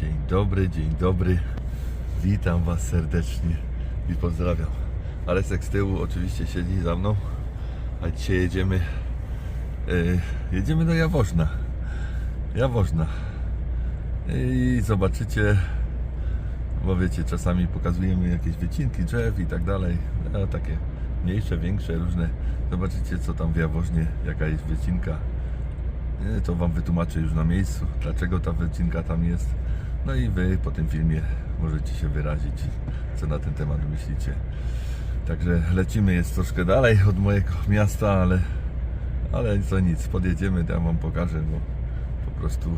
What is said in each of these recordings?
Dzień dobry, dzień dobry. Witam Was serdecznie i pozdrawiam. Alesek z tyłu oczywiście siedzi za mną, a dzisiaj jedziemy e, jedziemy do Jaworzna. Jaworzna. I zobaczycie, bo wiecie, czasami pokazujemy jakieś wycinki drzew i tak dalej, a takie mniejsze, większe, różne. Zobaczycie, co tam w Jaworznie, jaka jest wycinka. Nie, To Wam wytłumaczę już na miejscu, dlaczego ta wycinka tam jest. No i Wy po tym filmie możecie się wyrazić, co na ten temat myślicie. Także lecimy, jest troszkę dalej od mojego miasta, ale, ale co nic, podjedziemy, ja Wam pokażę, bo po prostu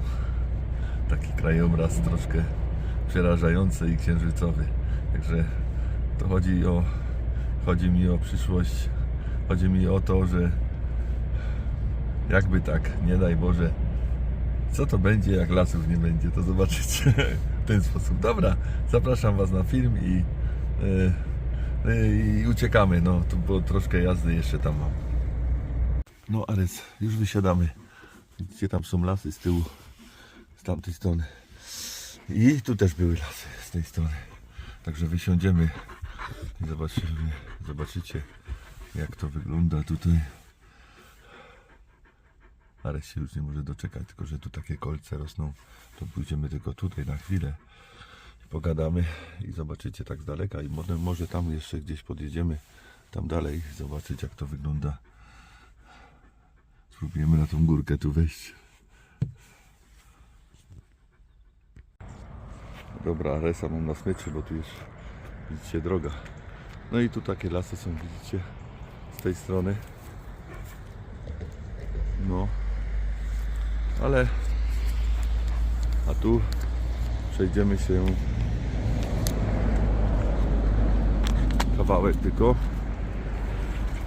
taki krajobraz troszkę przerażający i księżycowy. Także to chodzi o, chodzi mi o przyszłość, chodzi mi o to, że jakby tak, nie daj Boże, co to będzie, jak lasów nie będzie, to zobaczycie w ten sposób. Dobra, zapraszam Was na film i, yy, yy, i uciekamy, no, tu, bo troszkę jazdy jeszcze tam mam. No, Ares, już wysiadamy. Widzicie, tam są lasy z tyłu, z tamtej strony. I tu też były lasy z tej strony. Także wysiądziemy i zobaczymy, zobaczycie, jak to wygląda tutaj. Ares się już nie może doczekać, tylko że tu takie kolce rosną, to pójdziemy tylko tutaj na chwilę i pogadamy i zobaczycie tak z daleka i potem może tam jeszcze gdzieś podjedziemy tam dalej zobaczyć jak to wygląda. Spróbujemy na tą górkę tu wejść. Dobra, Aresa mam na smyczy, bo tu jest widzicie droga. No i tu takie lasy są, widzicie, z tej strony. No, ale a tu przejdziemy się kawałek tylko.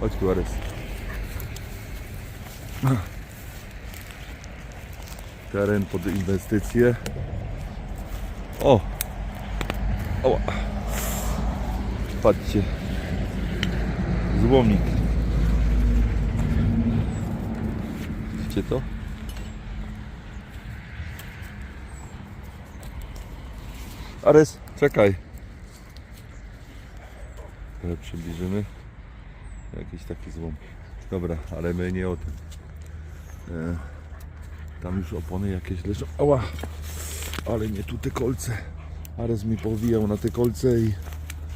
Chodź tu, Ares. Teren pod inwestycje. O! Oła. Patrzcie. Złomik. Widzicie to? Ares, czekaj. Trochę przybliżymy. Jakiś taki złom. Dobra, ale my nie o tym. E, tam już opony jakieś leżą. Ała! Ale nie tu te kolce. Ares mi powijał na te kolce i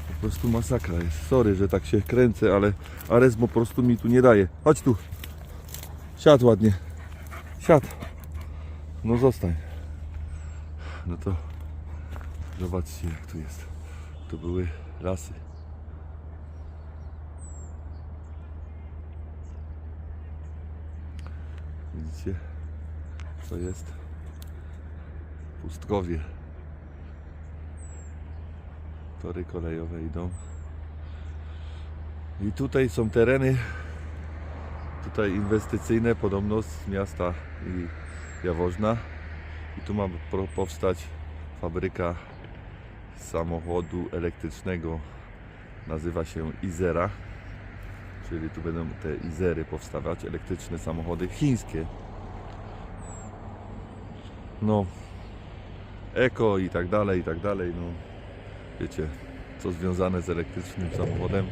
po prostu masakra jest. Sorry, że tak się kręcę, ale Ares po prostu mi tu nie daje. Chodź tu. Siadł ładnie. Siadł. No zostań. No to zobaczcie jak tu jest. Tu były lasy. Widzicie? Co jest? Pustkowie. Tory kolejowe idą. I tutaj są tereny tutaj inwestycyjne podobno z miasta i Jaworzna. I tu ma powstać fabryka samochodu elektrycznego. Nazywa się Izera. Czyli tu będą te Izery powstawać, elektryczne samochody chińskie. No, eko i tak dalej, i tak dalej. No, wiecie, co związane z elektrycznym samochodem,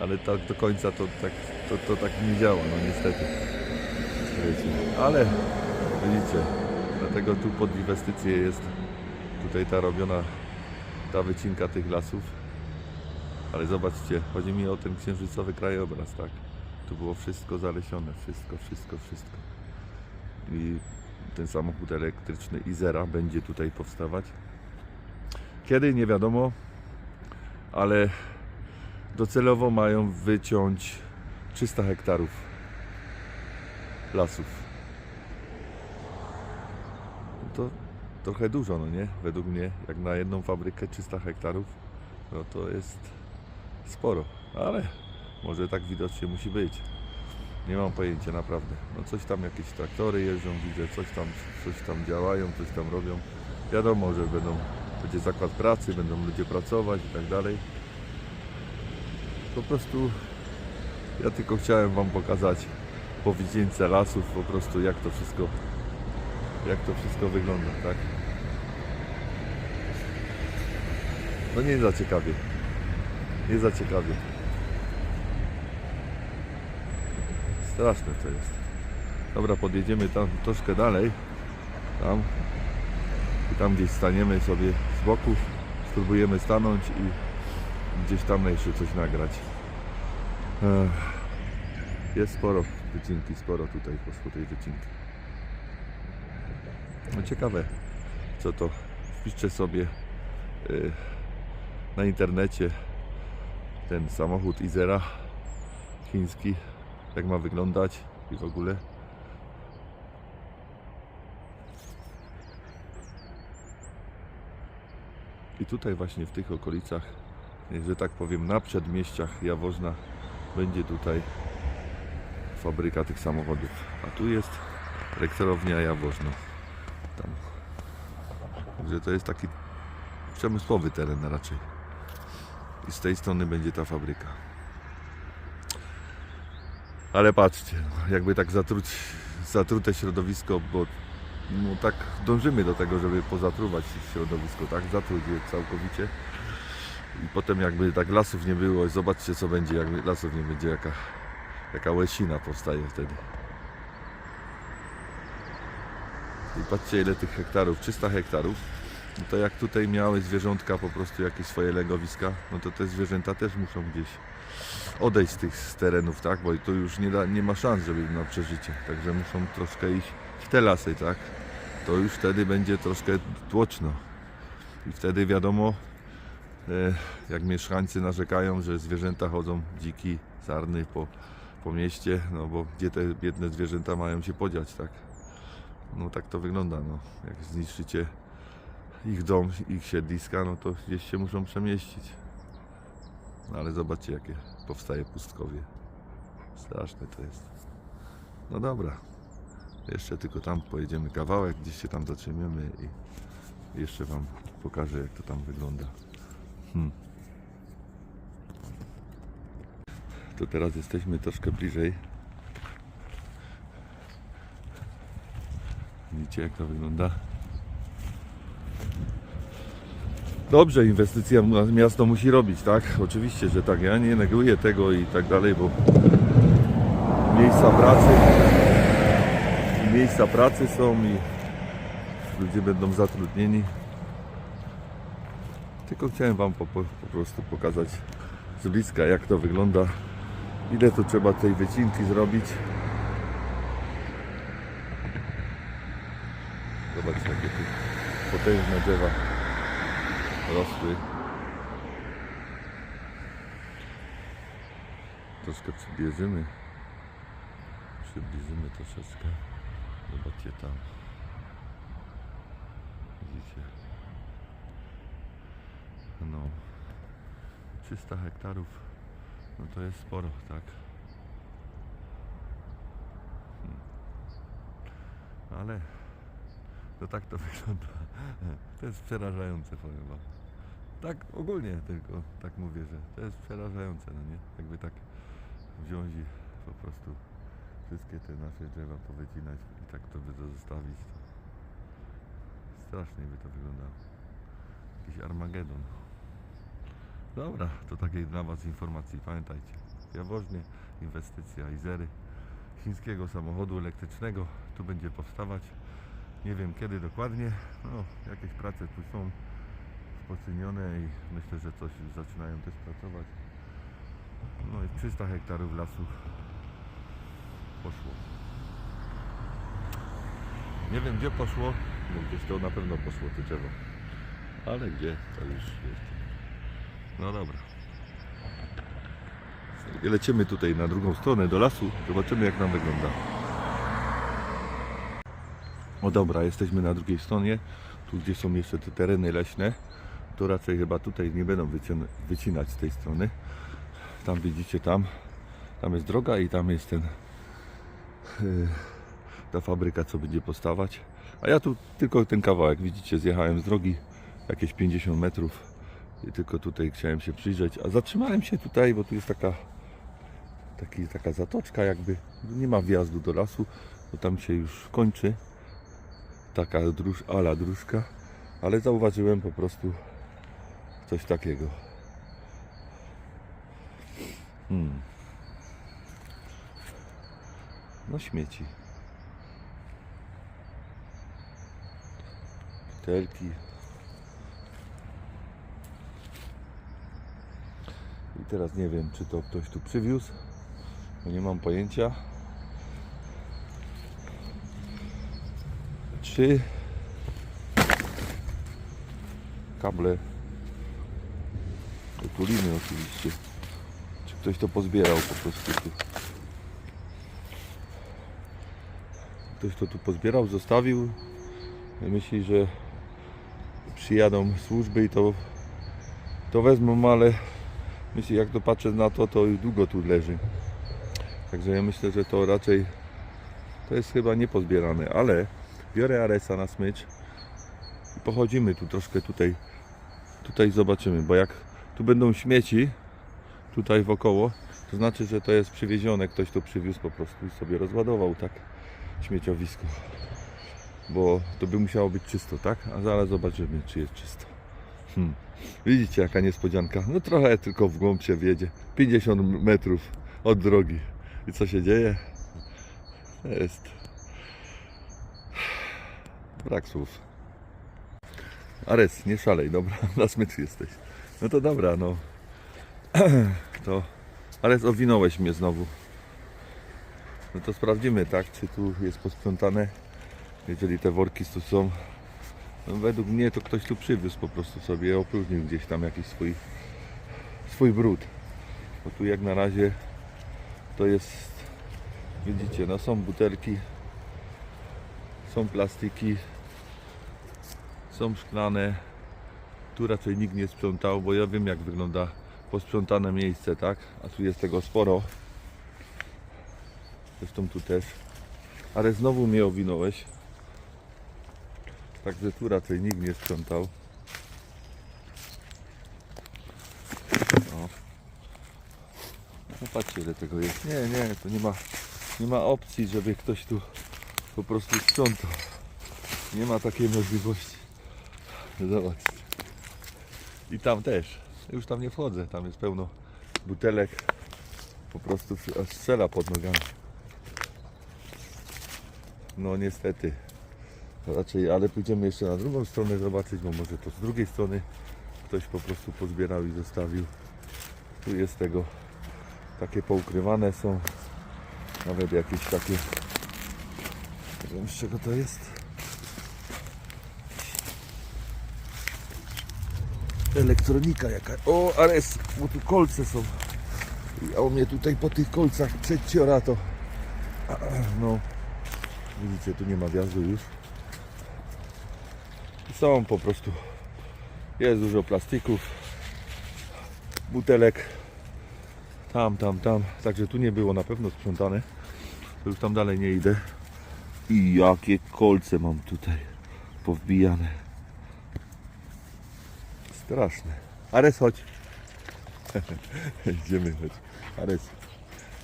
ale tak do końca to tak, to, to tak nie działa, no niestety. Wiecie, ale widzicie, dlatego tu pod inwestycje jest tutaj ta robiona, ta wycinka tych lasów. Ale zobaczcie, chodzi mi o ten księżycowy krajobraz, tak? Tu było wszystko zalesione, wszystko, wszystko, wszystko. I ten samochód elektryczny Izera będzie tutaj powstawać. Kiedy nie wiadomo, ale docelowo mają wyciąć 300 hektarów lasów. To trochę dużo, no nie? Według mnie, jak na jedną fabrykę 300 hektarów, no to jest sporo, ale może tak widocznie musi być. Nie mam pojęcia naprawdę. No coś tam jakieś traktory jeżdżą, widzę, coś tam, coś tam działają, coś tam robią. Wiadomo, że będą, będzie zakład pracy, będą ludzie pracować i tak dalej. Po prostu ja tylko chciałem Wam pokazać po lasów po prostu jak to wszystko jak to wszystko wygląda, tak? No nie za ciekawie. Nie za ciekawie. Straszne to jest. Dobra, podjedziemy tam troszkę dalej. Tam. I tam gdzieś staniemy sobie z boku. Spróbujemy stanąć i gdzieś tam jeszcze coś nagrać. Jest sporo wycinki, sporo tutaj poszło tej wycinki. No ciekawe, co to. Wpiszcie sobie y, na internecie ten samochód Izera chiński, jak ma wyglądać i w ogóle. I tutaj właśnie w tych okolicach, że tak powiem na przedmieściach Jaworzna będzie tutaj fabryka tych samochodów. A tu jest rektorownia Jaworzno. Tam. Także to jest taki przemysłowy teren raczej. I z tej strony będzie ta fabryka. Ale patrzcie, jakby tak zatruć, zatrute środowisko, bo no tak dążymy do tego, żeby pozatruwać środowisko, tak? Zatruć je całkowicie. I potem jakby tak lasów nie było, zobaczcie co będzie, jakby lasów nie będzie, jaka, jaka łesina powstaje wtedy. I patrzcie ile tych hektarów, 300 hektarów. No to jak tutaj miały zwierzątka po prostu jakieś swoje legowiska, no to te zwierzęta też muszą gdzieś odejść z tych z terenów, tak? Bo to już nie, da, nie ma szans, żeby na przeżycie. Także muszą troszkę iść w te lasy, tak? To już wtedy będzie troszkę tłoczno. I wtedy wiadomo, e, jak mieszkańcy narzekają, że zwierzęta chodzą dziki, sarny po, po mieście, no bo gdzie te biedne zwierzęta mają się podziać, tak? No tak to wygląda, no. Jak zniszczycie ich dom, ich siedliska, no to gdzieś się muszą przemieścić. No ale zobaczcie, jakie powstaje pustkowie. Straszne to jest. No dobra. Jeszcze tylko tam pojedziemy kawałek, gdzieś się tam zatrzymiemy i jeszcze Wam pokażę, jak to tam wygląda. Hmm. To teraz jesteśmy troszkę bliżej. Widzicie, jak to wygląda? Dobrze, inwestycja miasto musi robić, tak? Oczywiście, że tak. Ja nie neguję tego i tak dalej, bo miejsca pracy miejsca pracy są i ludzie będą zatrudnieni. Tylko chciałem Wam po, po, po prostu pokazać z bliska, jak to wygląda, ile tu trzeba tej wycinki zrobić. Zobaczcie, jakie tu potężne drzewa rosły. Troszkę przybliżymy. Przybliżymy troszeczkę. Zobaczcie tam. Widzicie? No. 300 hektarów. No to jest sporo, tak? Hmm. Ale to tak to wygląda. To jest przerażające, powiem wam. Tak ogólnie tylko tak mówię, że to jest przerażające, no nie? Jakby tak wziąć i po prostu wszystkie te nasze drzewa powycinać i tak to by to zostawić, to strasznie by to wyglądało. Jakiś Armagedon. Dobra, to takiej dla Was informacji. Pamiętajcie, Jaworznie, inwestycja Izery, chińskiego samochodu elektrycznego tu będzie powstawać. Nie wiem kiedy dokładnie, no jakieś prace tu są poczynione i myślę, że coś zaczynają też pracować. No i 300 hektarów lasu poszło. Nie wiem gdzie poszło, no gdzieś to na pewno poszło to drzewo. Ale gdzie, to już jest. No dobra. I lecimy tutaj na drugą stronę do lasu, zobaczymy jak nam wygląda. O dobra, jesteśmy na drugiej stronie, tu gdzie są jeszcze te tereny leśne, to raczej chyba tutaj nie będą wycin- wycinać z tej strony. Tam widzicie, tam, tam jest droga i tam jest ten yy, ta fabryka, co będzie powstawać. A ja tu tylko ten kawałek, widzicie, zjechałem z drogi jakieś 50 metrów i tylko tutaj chciałem się przyjrzeć. A zatrzymałem się tutaj, bo tu jest taka, taki, taka zatoczka jakby, nie ma wjazdu do lasu, bo tam się już kończy taka dróż, ala dróżka, ale zauważyłem po prostu Coś takiego. Hmm. No śmieci. Butelki. I teraz nie wiem, czy to ktoś tu przywiózł, bo nie mam pojęcia. Czy kable Otuliny oczywiście. Czy ktoś to pozbierał po prostu tu? Ktoś to tu pozbierał, zostawił. Myśli, że przyjadą służby i to, to wezmą, ale myślę, jak to patrzę na to, to już długo tu leży. Także ja myślę, że to raczej to jest chyba niepozbierane, ale biorę Aresa na smycz i pochodzimy tu troszkę tutaj tutaj zobaczymy, bo jak tu będą śmieci tutaj wokoło, to znaczy, że to jest przywiezione, ktoś to przywiózł po prostu i sobie rozładował tak śmieciowisko. Bo to by musiało być czysto, tak? A zaraz zobaczymy, czy jest czysto. Hmm. Widzicie, jaka niespodzianka? No trochę tylko w głąb się wiedzie. 50 metrów od drogi. I co się dzieje? Jest. Brak słów. Ares, nie szalej, dobra, na smycz jesteś. No to dobra, no. To Ares, owinąłeś mnie znowu. No to sprawdzimy, tak, czy tu jest posprzątane. Jeżeli te worki tu są. No według mnie to ktoś tu przywiózł po prostu sobie, opróżnił gdzieś tam jakiś swój swój brud. Bo tu jak na razie to jest, widzicie, no są butelki, są plastiki, są szklane. Tu raczej nikt nie sprzątał, bo ja wiem jak wygląda posprzątane miejsce, tak? A tu jest tego sporo. Zresztą tu też. Ale znowu mnie owinąłeś. Także tu raczej nikt nie sprzątał. O. No patrzcie ile tego jest. Nie, nie, to nie ma, nie ma opcji, żeby ktoś tu po prostu sprzątał. Nie ma takiej możliwości. Zobaczcie. I tam też. Już tam nie wchodzę. Tam jest pełno butelek. Po prostu aż strzela pod nogami. No niestety. Raczej, ale pójdziemy jeszcze na drugą stronę zobaczyć, bo może to z drugiej strony ktoś po prostu pozbierał i zostawił. Tu jest tego takie poukrywane są. Nawet jakieś takie. Nie wiem z czego to jest. Elektronika jaka. O, Ares, bo tu kolce są. A u mnie tutaj po tych kolcach przedciora to. No. Widzicie, tu nie ma wjazdu już. Są po prostu. Jest dużo plastików. Butelek. Tam, tam, tam. Także tu nie było na pewno sprzątane. Już tam dalej nie idę. I jakie kolce mam tutaj powbijane. Straszne. Ares, chodź. Idziemy, chodź. Ares.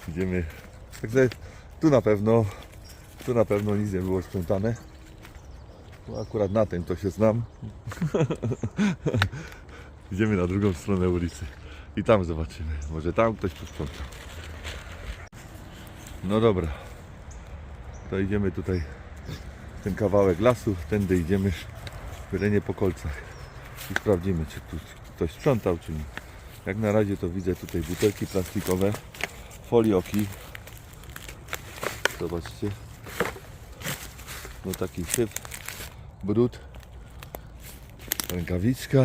Idziemy. Także tu na pewno, tu na pewno nic nie było sprzątane. Bo akurat na tym to się znam. Idziemy na drugą stronę ulicy. I tam zobaczymy. Może tam ktoś posprzątał. No dobra. To idziemy tutaj ten kawałek lasu. Tędy idziemy. Byle nie po kolcach i sprawdzimy, czy tu ktoś sprzątał, czy nie. Jak na razie to widzę tutaj butelki plastikowe, folioki. Zobaczcie. No taki syf, brud, rękawiczka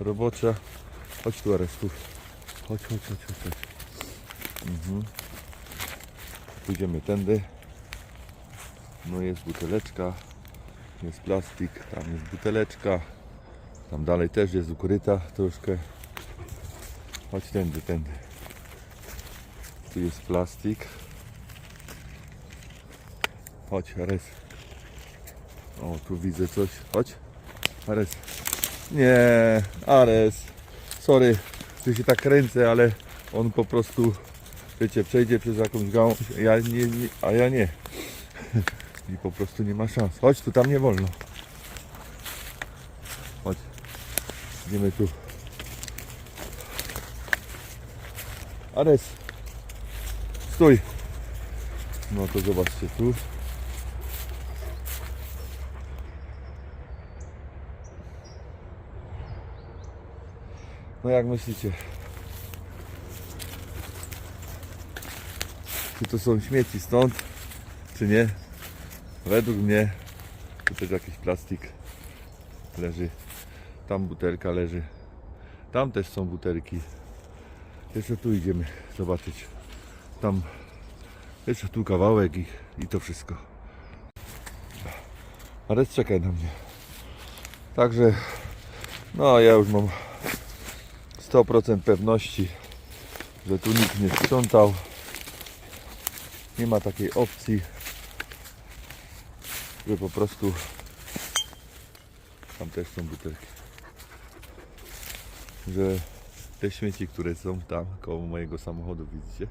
robocza. Chodź tu Arestu. Chodź, chodź, chodź, chodź. chodź. Mhm. Tędy. No jest buteleczka, jest plastik, tam jest buteleczka. Tam dalej też jest ukryta troszkę. Chodź tędy, tędy. Tu jest plastik. Chodź, Ares. O, tu widzę coś. Chodź. Ares. Nie, Ares. Sorry, że się tak kręcę, ale on po prostu, wiecie, przejdzie przez jakąś gałąź, ja nie, a ja nie. I po prostu nie ma szans. Chodź, tu tam nie wolno. Idziemy tu. Ares, stój. No to zobaczcie tu. No jak myślicie? Czy to są śmieci stąd, czy nie? Według mnie tu też jakiś plastik leży tam butelka leży. Tam też są butelki. Jeszcze tu idziemy zobaczyć. Tam jeszcze tu kawałek i, i to wszystko. Ale czekaj na mnie. Także no ja już mam 100% pewności, że tu nikt nie sprzątał. Nie ma takiej opcji, że po prostu tam też są butelki. Że te śmieci, które są tam koło mojego samochodu, widzicie?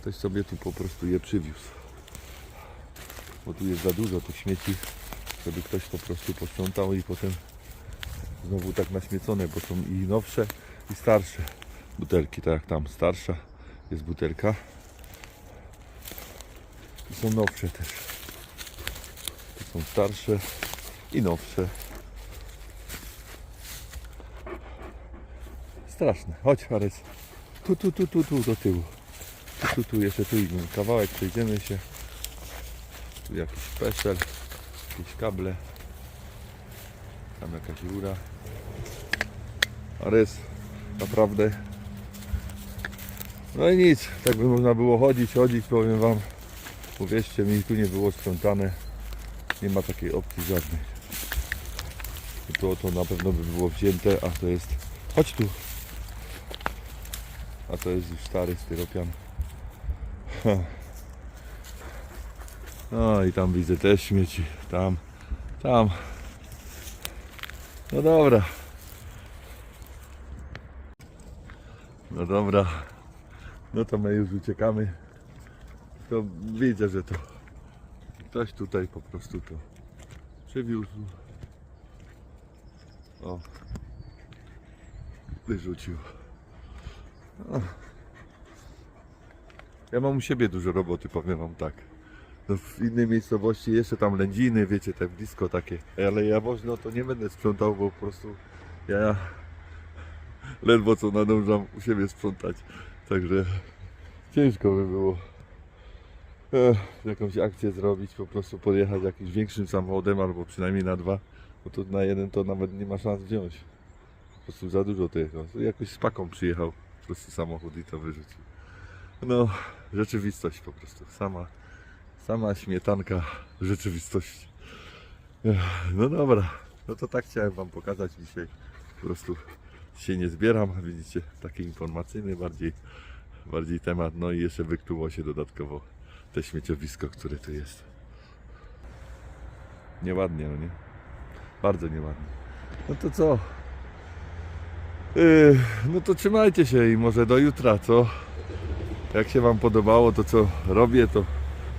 Ktoś sobie tu po prostu je przywiózł. Bo tu jest za dużo tych śmieci, żeby ktoś po prostu posprzątał i potem znowu tak naśmiecone, bo są i nowsze i starsze butelki, tak jak tam starsza jest butelka i są nowsze też. Tu są starsze i nowsze. Straszne. Chodź Ares. Tu, tu, tu, tu, tu do tyłu. Tu, tu, tu, jeszcze tu idziemy. Kawałek przejdziemy się. Tu jakiś peszel, jakieś kable. Tam jakaś rura. Ares, naprawdę. No i nic, tak by można było chodzić, chodzić, powiem Wam. Uwierzcie mi, tu nie było sprzątane. Nie ma takiej opcji żadnej. To, to na pewno by było wzięte, a to jest... Chodź tu! A to jest już stary styropian. No i tam widzę też śmieci. Tam, tam. No dobra. No dobra. No to my już uciekamy. To widzę, że to ktoś tutaj po prostu to przywiózł. O. Wyrzucił. Ja mam u siebie dużo roboty, powiem wam tak. No w innej miejscowości jeszcze tam lędziny, wiecie, tak blisko takie. Ale ja woźno to nie będę sprzątał, bo po prostu ja ledwo co nadążam u siebie sprzątać. Także ciężko by było eh, jakąś akcję zrobić, po prostu podjechać jakimś większym samochodem albo przynajmniej na dwa, bo to na jeden to nawet nie ma szans wziąć. Po prostu za dużo tego. Jakoś z paką przyjechał prostu samochód i to wyrzucił. No, rzeczywistość po prostu. Sama, sama śmietanka rzeczywistości. No dobra, no to tak chciałem Wam pokazać dzisiaj. Po prostu się nie zbieram, widzicie, taki informacyjny bardziej, bardziej temat. No i jeszcze wykluło się dodatkowo te śmieciowisko, które tu jest. Nieładnie, no nie? Bardzo nieładnie. No to co? No to trzymajcie się i może do jutra, co? Jak się Wam podobało to, co robię, to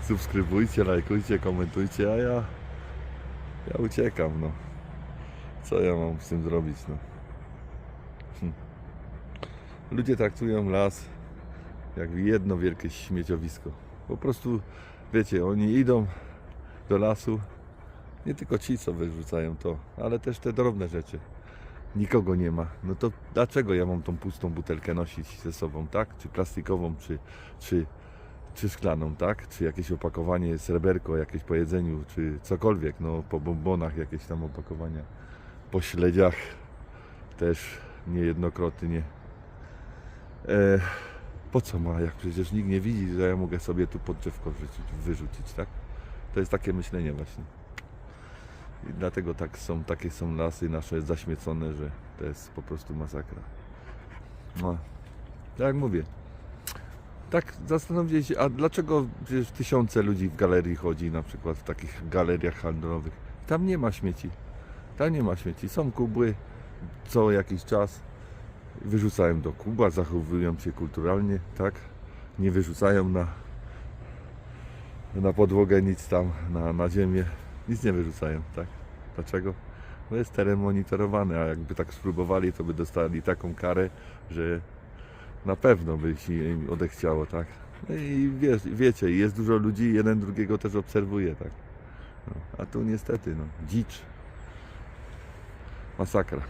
subskrybujcie, lajkujcie, komentujcie, a ja, ja uciekam, no. Co ja mam z tym zrobić, no. Hm. Ludzie traktują las jak jedno wielkie śmieciowisko. Po prostu, wiecie, oni idą do lasu, nie tylko ci, co wyrzucają to, ale też te drobne rzeczy. Nikogo nie ma. No to dlaczego ja mam tą pustą butelkę nosić ze sobą, tak? Czy plastikową, czy, czy, czy szklaną, tak? Czy jakieś opakowanie, sreberko, jakieś po jedzeniu, czy cokolwiek, no po bombonach jakieś tam opakowania, po śledziach też niejednokrotnie. E, po co ma, jak przecież nikt nie widzi, że ja mogę sobie tu pod drzewko wrzucić, wyrzucić, tak? To jest takie myślenie właśnie. I dlatego tak są, takie są lasy nasze zaśmiecone, że to jest po prostu masakra. No, tak jak mówię. Tak zastanowię się, a dlaczego przecież tysiące ludzi w galerii chodzi, na przykład w takich galeriach handlowych. Tam nie ma śmieci. Tam nie ma śmieci. Są kubły co jakiś czas. Wyrzucają do kubła, zachowują się kulturalnie, tak? Nie wyrzucają na, na podłogę nic tam, na, na ziemię. Nic nie wyrzucają, tak? Dlaczego? Bo jest teren monitorowany, a jakby tak spróbowali, to by dostali taką karę, że Na pewno by się im odechciało, tak? No i wiesz, wiecie, jest dużo ludzi, jeden drugiego też obserwuje, tak? No, a tu niestety, no, dzicz. Masakra.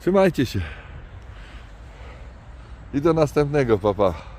Trzymajcie się. I do następnego, papa.